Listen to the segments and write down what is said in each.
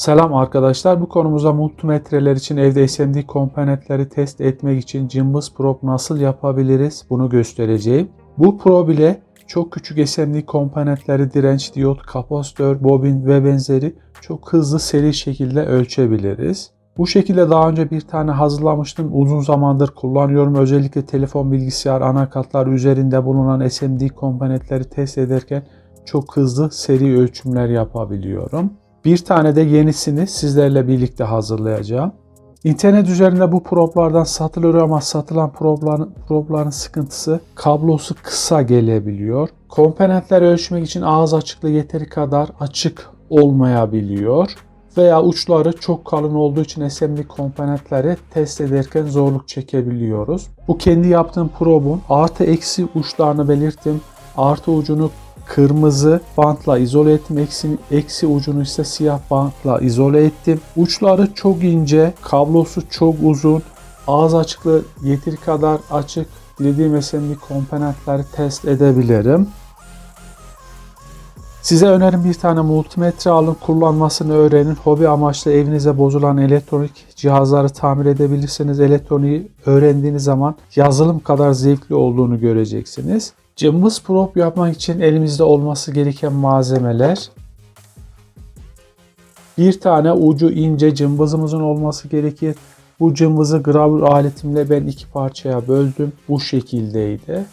Selam arkadaşlar. Bu konumuzda multimetreler için evde SMD komponentleri test etmek için cımbız probe nasıl yapabiliriz bunu göstereceğim. Bu probe ile çok küçük SMD komponentleri direnç, diyot, kapasitör, bobin ve benzeri çok hızlı seri şekilde ölçebiliriz. Bu şekilde daha önce bir tane hazırlamıştım. Uzun zamandır kullanıyorum. Özellikle telefon, bilgisayar, anakartlar üzerinde bulunan SMD komponentleri test ederken çok hızlı seri ölçümler yapabiliyorum. Bir tane de yenisini sizlerle birlikte hazırlayacağım. İnternet üzerinde bu problardan satılıyor ama satılan probların, probların sıkıntısı kablosu kısa gelebiliyor. Komponentleri ölçmek için ağız açıklığı yeteri kadar açık olmayabiliyor veya uçları çok kalın olduğu için SMD komponentleri test ederken zorluk çekebiliyoruz. Bu kendi yaptığım probun artı eksi uçlarını belirttim. Artı ucunu kırmızı bantla izole ettim. Eksi, eksi ucunu ise siyah bantla izole ettim. Uçları çok ince, kablosu çok uzun. Ağız açıklığı yeteri kadar açık. Dilediğim SMD komponentleri test edebilirim. Size önerim bir tane multimetre alın, kullanmasını öğrenin. Hobi amaçlı evinize bozulan elektronik cihazları tamir edebilirsiniz. Elektroniği öğrendiğiniz zaman yazılım kadar zevkli olduğunu göreceksiniz. Cımbız probe yapmak için elimizde olması gereken malzemeler bir tane ucu ince cımbızımızın olması gerekir. Bu cımbızı gravür aletimle ben iki parçaya böldüm. Bu şekildeydi.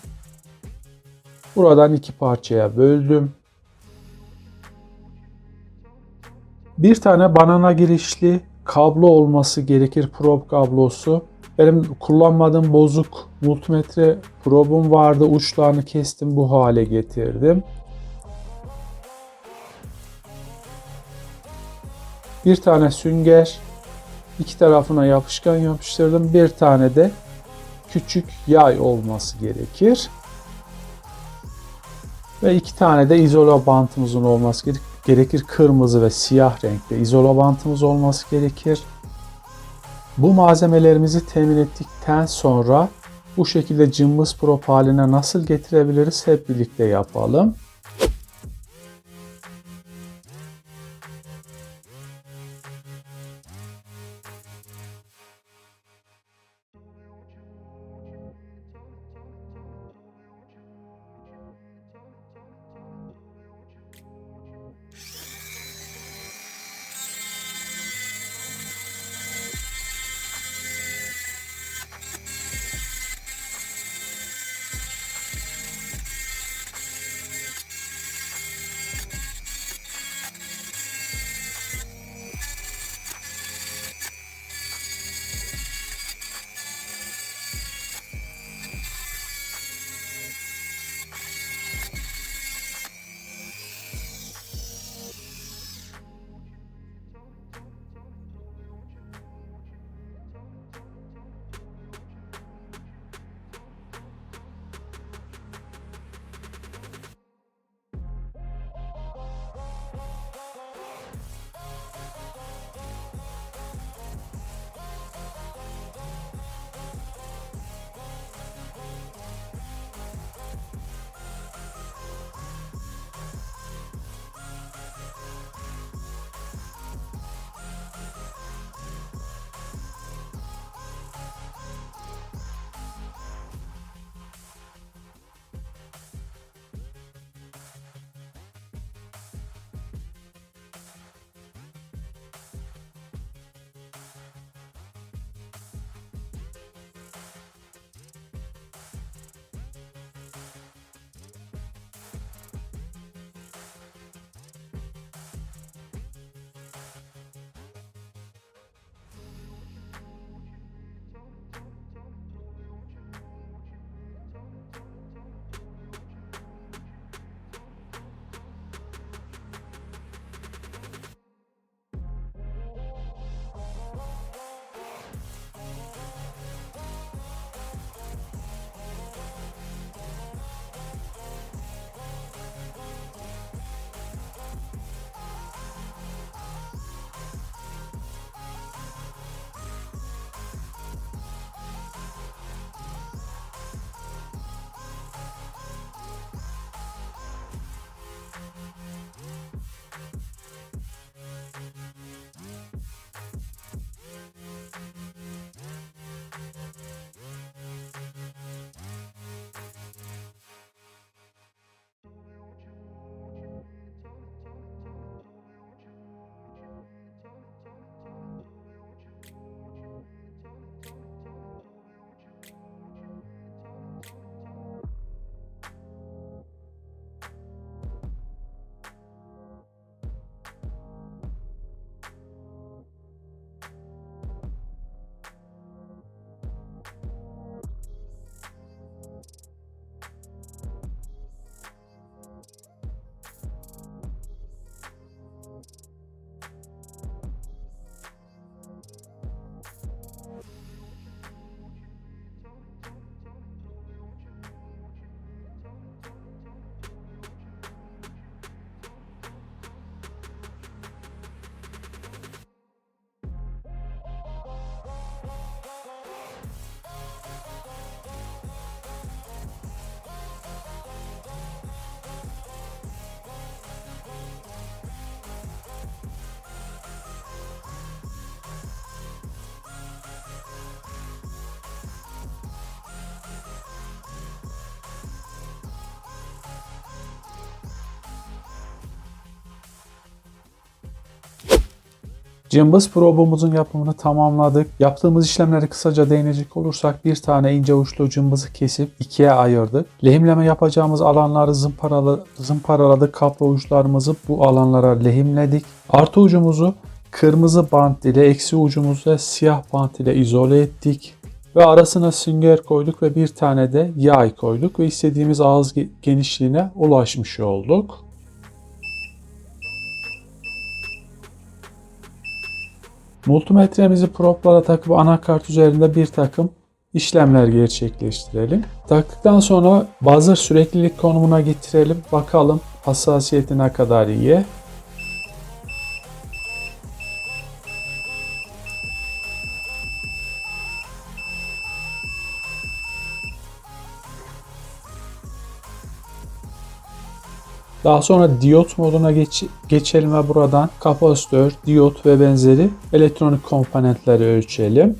Buradan iki parçaya böldüm. Bir tane banana girişli kablo olması gerekir probe kablosu. Benim kullanmadığım bozuk multimetre probum vardı. Uçlarını kestim bu hale getirdim. Bir tane sünger. iki tarafına yapışkan yapıştırdım. Bir tane de küçük yay olması gerekir. Ve iki tane de izola bantımızın olması gerekir. Kırmızı ve siyah renkte izola bantımız olması gerekir. Bu malzemelerimizi temin ettikten sonra bu şekilde cımbız prop haline nasıl getirebiliriz hep birlikte yapalım. Cımbız probumuzun yapımını tamamladık. Yaptığımız işlemleri kısaca değinecek olursak bir tane ince uçlu cımbızı kesip ikiye ayırdık. Lehimleme yapacağımız alanları zımparalı, zımparaladık. Kaplı uçlarımızı bu alanlara lehimledik. Artı ucumuzu kırmızı bant ile eksi ucumuzu da siyah bant ile izole ettik. Ve arasına sünger koyduk ve bir tane de yay koyduk ve istediğimiz ağız genişliğine ulaşmış olduk. Multimetremizi proplara takıp anakart üzerinde bir takım işlemler gerçekleştirelim. Taktıktan sonra buzzer süreklilik konumuna getirelim. Bakalım hassasiyeti ne kadar iyi. Daha sonra diyot moduna geç, geçelim ve buradan kapasitör, diyot ve benzeri elektronik komponentleri ölçelim.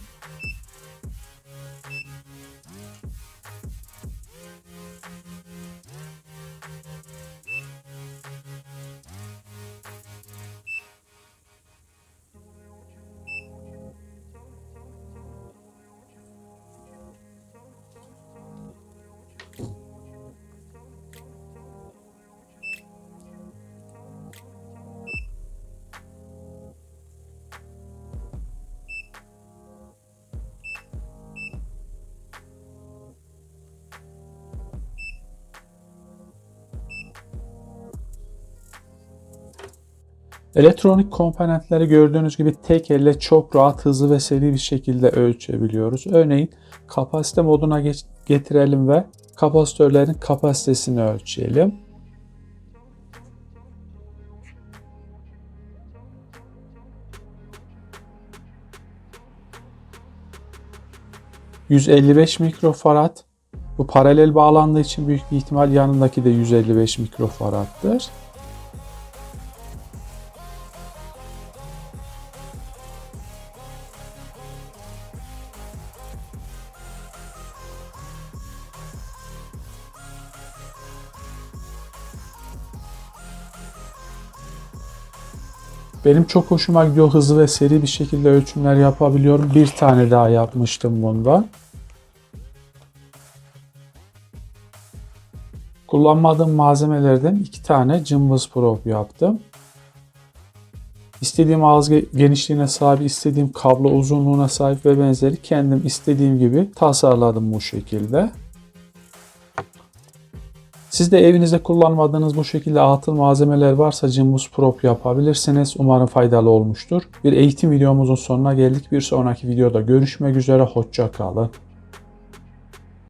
Elektronik komponentleri gördüğünüz gibi tek elle çok rahat, hızlı ve seri bir şekilde ölçebiliyoruz. Örneğin kapasite moduna geç, getirelim ve kapasitörlerin kapasitesini ölçelim. ...155 mikrofarad. Bu paralel bağlandığı için büyük bir ihtimal yanındaki de 155 mikrofarattır. Benim çok hoşuma gidiyor. Hızlı ve seri bir şekilde ölçümler yapabiliyorum. Bir tane daha yapmıştım bunda. Kullanmadığım malzemelerden iki tane cımbız prop yaptım. İstediğim ağız genişliğine sahip, istediğim kablo uzunluğuna sahip ve benzeri kendim istediğim gibi tasarladım bu şekilde. Siz de evinizde kullanmadığınız bu şekilde atıl malzemeler varsa Cimbus Prop yapabilirsiniz. Umarım faydalı olmuştur. Bir eğitim videomuzun sonuna geldik. Bir sonraki videoda görüşmek üzere. Hoşça kalın.